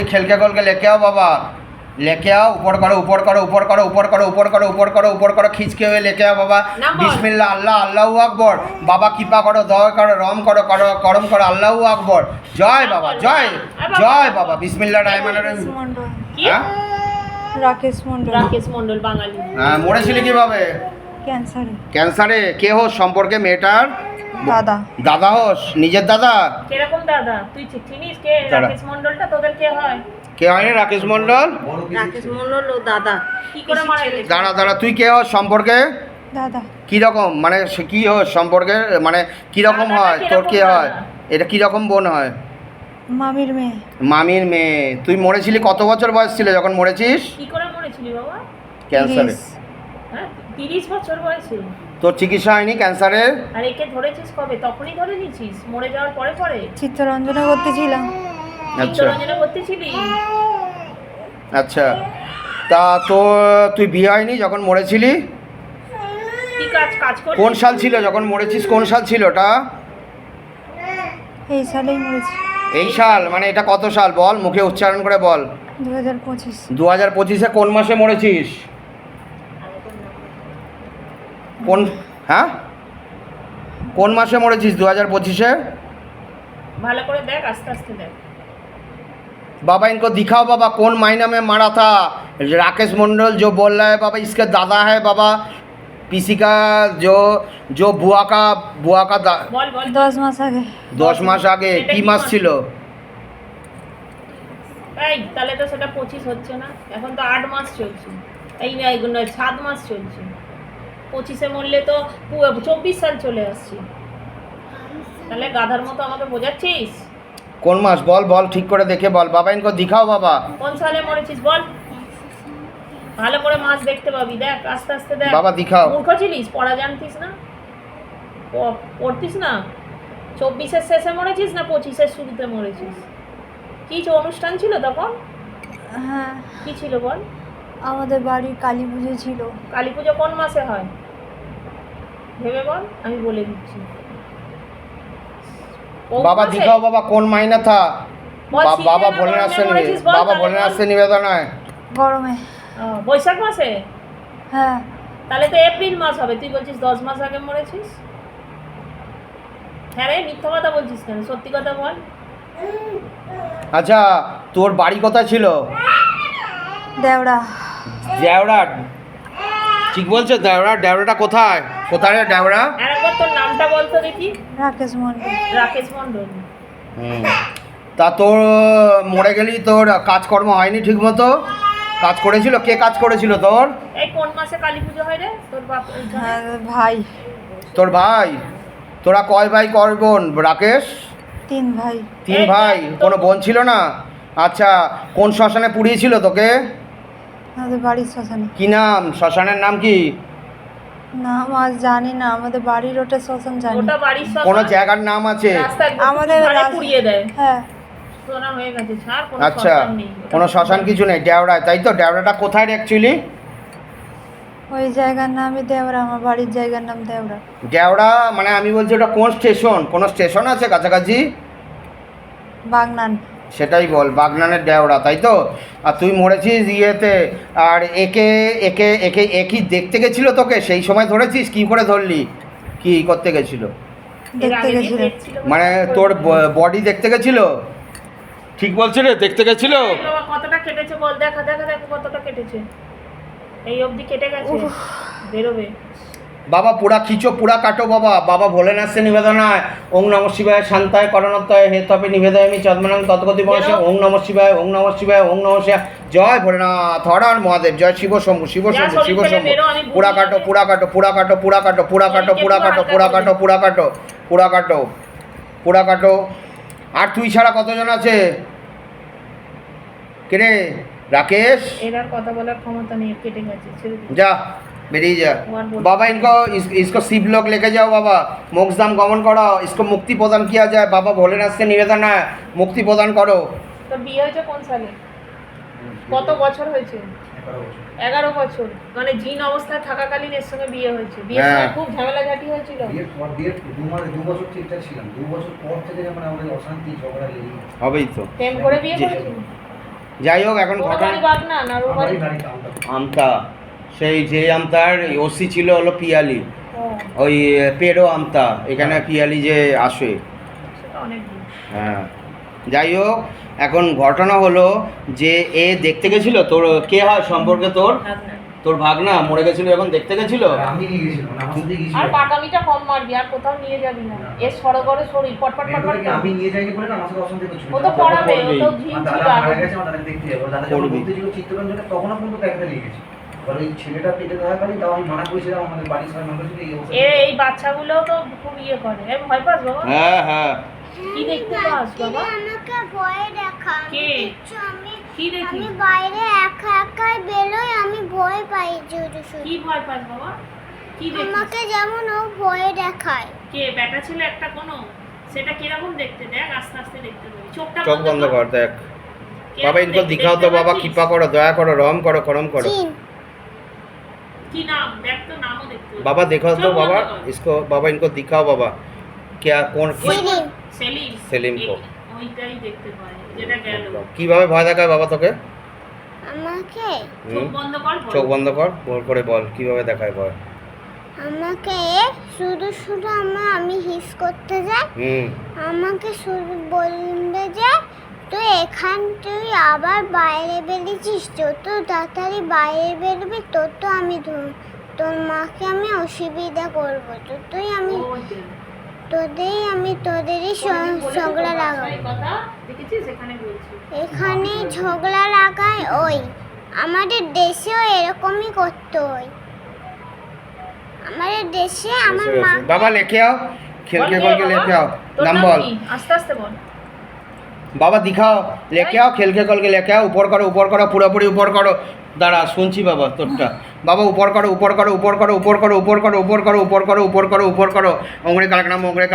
ওপরে খেলকে কলকে লেখে আও বাবা। লেখে আও উপর করো উপর করো উপর করো উপর করো উপর করো উপর করো উপর করো খিচকে হয়ে লেখে আও বাবা। বিসমিল্লা আল্লাহ আল্লাহ আকবর। বাবা কৃপা করো দয় করো রম করো করো করম করো আল্লাহ আকবর। জয় বাবা জয় জয় বাবা বিসমিল্লা রায় হ্যাঁ? রাকেশ মন্ডল রাকেশ মন্ডল বাঙালি। হ্যাঁ মরেছিল কীভাবে? ক্যান্সারে। ক্যান্সারে। কে হোস সম্পর্কে মেয়েটার? দাদা। দাদা হোস নিজের দাদা? কীরকম দাদা? তুই চিনিস কে? রাকেশ মন্ডলটা তোদের কে হয়? কে হয়নি রাকেশ মন্ডল রাকেশ মন্ডল ও দাদা। কি করে মারা দাঁড়া দাঁড়া তুই কে হোস সম্পর্কে? দাদা। কি রকম মানে সে কি হোস সম্পর্কে? মানে কি রকম হয়? তোর কীরকম কে হয়? এটা কি রকম বোন হয়? মামির মেয়ে। মামির মেয়ে। তুই মরেছিলি কত বছর বয়স ছিল যখন মরেছিস? কি করে মরেছিলি বাবা? ক্যান্সারে। হ্যাঁ তিরিশ বছর বয়সে। তোর চিকিৎসা হয়নি ক্যান্সারের? আর একে ধরেছিস কবে? তখনই ধরে নিয়েছিস? মরে যাওয়ার পরে পরে? চিত্তরঞ্জনা করতেছিলাম। আচ্ছা। চিত্তরঞ্জনে ভর্তি ছিলি আচ্ছা। তা তো তুই বিয়ে হয়নি যখন মরেছিলি? কি কাজ কাজ করছিস? কোন সাল ছিল যখন মরেছিস? কোন সাল ছিল ওটা? এই সালেই মরেছি। এই সাল? মানে এটা কত সাল? বল মুখে উচ্চারণ করে বল। দু হাজার পঁচিশ। দু হাজার পঁচিশে কোন মাসে মরেছিস? কোন হ্যাঁ কোন মাসে মরেছিস দু হাজার পঁচিশে ভালো করে দেখ আস্তে আস্তে দেখ बाबा इनको दिखाओ बाबा कौन महीना में मारा था राकेश मंडल जो बोल रहा है बाबा इसका दादा है बाबा पीसी का जो जो बुआ का बुआ का दा- বল বল দশ মাস আগে দশ মাস আগে এটা কি কি মাস মাস? ছিল এই তাহলে তো সেটা পঁচিশ হচ্ছে না এখন তো আট মাস চলছে এই না এইগুলো নয়, সাত মাস চলছে পঁচিশে মরলে তো চব্বিশ সাল চলে আসছি। তাহলে গাধার মতো আমাকে বোঝাচ্ছিস? কোন মাস? বল বল ঠিক করে দেখে বল। বাবা ইনকো দিখাও বাবা। কোন সালে মরেছিস বল? ভালো করে মাস দেখতে পাবি দেখ আস্তে আস্তে দেখ। বাবা দিখাও। মূর্খ ছিলিস? পড়া জানতিস না? পড়তিস না? চব্বিশের শেষে মরেছিস না পঁচিশের শুরুতে মরেছিস? কি অনুষ্ঠান ছিল তখন? হ্যাঁ। কি ছিল বল? আমাদের বাড়ির কালী পুজো ছিল। কালী পুজো কোন মাসে হয়? ভেবে বল আমি বলে দিচ্ছি। বাবা দিখাও বাবা কোন মাইনা থা? বাবা বলে আসতে নিবে বাবা বলে। আসতে নিবেদন হয় গরমে। বৈশাখ মাসে? হ্যাঁ। তাহলে তো এপ্রিল মাস হবে। তুই বলছিস দশ মাস আগে মরেছিস? হ্যাঁ রে মিথ্যা কথা বলছিস কেন? সত্যি কথা বল। আচ্ছা তোর বাড়ি কোথায় ছিল? দেওড়া। দেওড়া। ঠিক বলছো দেওড়া দেওড়াটা কোথায়? কোথায় রে দেওড়া আর একবার তোর নামটা বলতো দেখি। রাকেশ মন্ডল রাকেশ মন্ডল হুম। তা তোর মরে গেলি তোর কাজকর্ম হয়নি ঠিক মতো কাজ করেছিল? কে কাজ করেছিল তোর? এই কোন মাসে কালী পুজো হয় রে? তোর বাপ হ্যাঁ, ভাই। তোর ভাই? তোরা কয় ভাই কয় বোন? রাকেশ? তিন ভাই। তিন ভাই? কোনো বোন ছিল না? আচ্ছা কোন শ্মশানে পুড়িয়েছিল তোকে? বাড়ির শ্মশানে। কি নাম? শ্মশানের নাম কি? না আজ জানি না আমাদের বাড়ির ওটা শ্মশান জানি। ওটা বাড়ির সব কোনো জায়গার নাম আছে? আমাদের পুড়িয়ে দেয়। হ্যাঁ। আচ্ছা কোনো শ্মশান কিছু নেই ডেওড়ায় তাই তো? ডেওড়াটা কোথায় অ্যাকচুয়ালি ওই জায়গার নামই দেওড়া আমার বাড়ির জায়গার নাম দেওড়া ডেওড়া মানে আমি বলছি ওটা কোন স্টেশন কোনো স্টেশন আছে কাছাকাছি? বাগনান। সেটাই বল বাগনানের ডেওড়া তাই তো? আর তুই মরেছিস ইয়েতে আর একে একে একে একই দেখতে গেছিল তোকে? সেই সময় ধরেছিস? কি করে ধরলি? কি করতে গেছিল? মানে তোর বডি দেখতে গেছিল? ঠিক বলছি রে দেখতে গেছিল? কতটা কেটেছে বল দেখা দেখা দেখো কতটা কেটেছে। এই অবধি কেটে গেছে। বেরোবে। বাবা পুরা খিচো পুরা কাটো বাবা। বাবা ভোলেনাথ সে নিবেদন হয় ওং নম শিবায় শান্তায় করণত্তায় হে তপে নিবেদয় আমি চন্দ্রনাং তৎগতি বংশে ওং নম শিবায় ওং নম শিবায় ওং নম শিবায়। জয় ভোলেনাথ হরান মহাদেব জয় শিব শম্ভু শিব শম্ভু শিব শম্ভু। পুরা কাটো। পুরা কাটো পুরা কাটো পুরা কাটো পুরা কাটো পুরা কাটো পুরা কাটো পুরা কাটো পুরা কাটো পুরা কাটো। আর তুই ছাড়া কতজন আছে? কে রে? রাকেশ? এর কথা বলার ক্ষমতা নেই কেটে গেছে। যা। বেরিয়ে যা বাবা ইনকো ইসকো शिव लोग যাও বাবা बाबा। मोक्षधाम গমন করাও इसको মুক্তি প্রদান কিয়া যায় বাবা भोलेनाथ से निवेदन মুক্তি প্রদান করো তো বিয়ে হয়েছে কোন সালে কত বছর হয়েছে? এগারো বছর। মানে জিন অবস্থায় থাকাকালীন এর সঙ্গে বিয়ে হয়েছে। বিয়ে হ্যাঁ। খুব ঝামেলাঝাটি হয়েছিল। হবেই তো। প্রেম করে বিয়ে যাই হোক। এখন ঘটনা আমতা। সেই যে আমতার ওসি ছিল হলো পিয়ালি। ওই পেরো আমতা এখানে পিয়ালি যে আসে। হ্যাঁ। যাই হোক এখন ঘটনা হলো যে এ দেখতে গেছিল? তোর কে হয় সম্পর্কে তোর? তোর ভাগনা মরে গেছিল এখন দেখতে গেছিল? আর আমি নিয়ে গেছিলাম মানে আর পাকামিটা কম মারবি আর কোথাও নিয়ে যাবি না। সরগরে শরীর পটপট পটপট আমি নিয়ে যাইনি বলে না? আমার সাথে অশান্তি করছিল। ও তো পড়াবে ও তো ঘি আমার ছিল দাদা আগে। মারা গেছে আমার দেখতে যাব দাদা যখন ছিল তখনও দেখাতে নিয়ে গেছি। এবার ওই ছেলেটা পেটে ধরা পারি তাও আমি মানা করেছিলাম আমাদের বাড়ির সবাই মানা করেছিল এই অবস্থা। এ এই বাচ্চাগুলো তো খুব ইয়ে করে। এ ভয় পাস বাবা? হ্যাঁ হ্যাঁ। কি দেখতে পাস বাবা? আমাকে ভয় দেখা কে? আমি কি দেখি? আমি বাইরে একা একাই বেরোই আমি ভয় পাই শুধু শুধু কি ভয় পাস বাবা? কি দেখিস আমাকে যেমন ও ভয় দেখায়। কে? বেটা ছিল একটা কোনো? সেটা কীরকম দেখতে? দেখ আস্তে আস্তে দেখতে চোখটা চোখ বন্ধ কর। দেখ। বাবা ইনকো দিখাও তো বাবা কৃপা করো দয়া করো রম করো করম করো। চিন কি নাম দেখ তো নামও দেখতে পাবি। बाबा देखो तो চোখ বন্ধ बाबा কর। इसको बाबा इनको दिखाओ बाबा क्या कौन ওই সেলিম। সেলিম সেলিম কো। এই- ওইটাই দেখতে পায় যেটা গেল কিভাবে ভয় দেখায় বাবা তোকে আমাকে চোখ হুম? বন্ধ কর বল। চোখ বন্ধ কর বল করে বল কিভাবে দেখায় ভয় আমাকে শুধু শুধু আমার আমি হিস করতে যাই হুম আমাকে শুধু বলবে যে তুই এখান তুই আবার বাইরে বেরিয়েছিস? যত তাড়াতাড়ি বাইরে বেরোবি তত আমি তোর মাকে আমি অসুবিধা করব। ততই আমি তোদেরই আমি তোদেরই ঝগড়া লাগাই এখানে ঝগড়া লাগাই ওই আমাদের দেশেও এরকমই করতে হয় আমাদের দেশে আমার মা বাবা লেখে আও। খেলকে বলকে লেখে আও। নাম বল। আস্তে আস্তে বল। বাবা দীঘা লেখে আও খেলকে কলকে লেখে আও উপর করো উপর করো পুরোপুরি উপর করো দাঁড়া শুনছি বাবা তোরটা বাবা উপর করো উপর করো উপর করো উপর করো উপর করো উপর করো উপর করো উপর করো উপর করো ওংরে কালকনামা ওংরে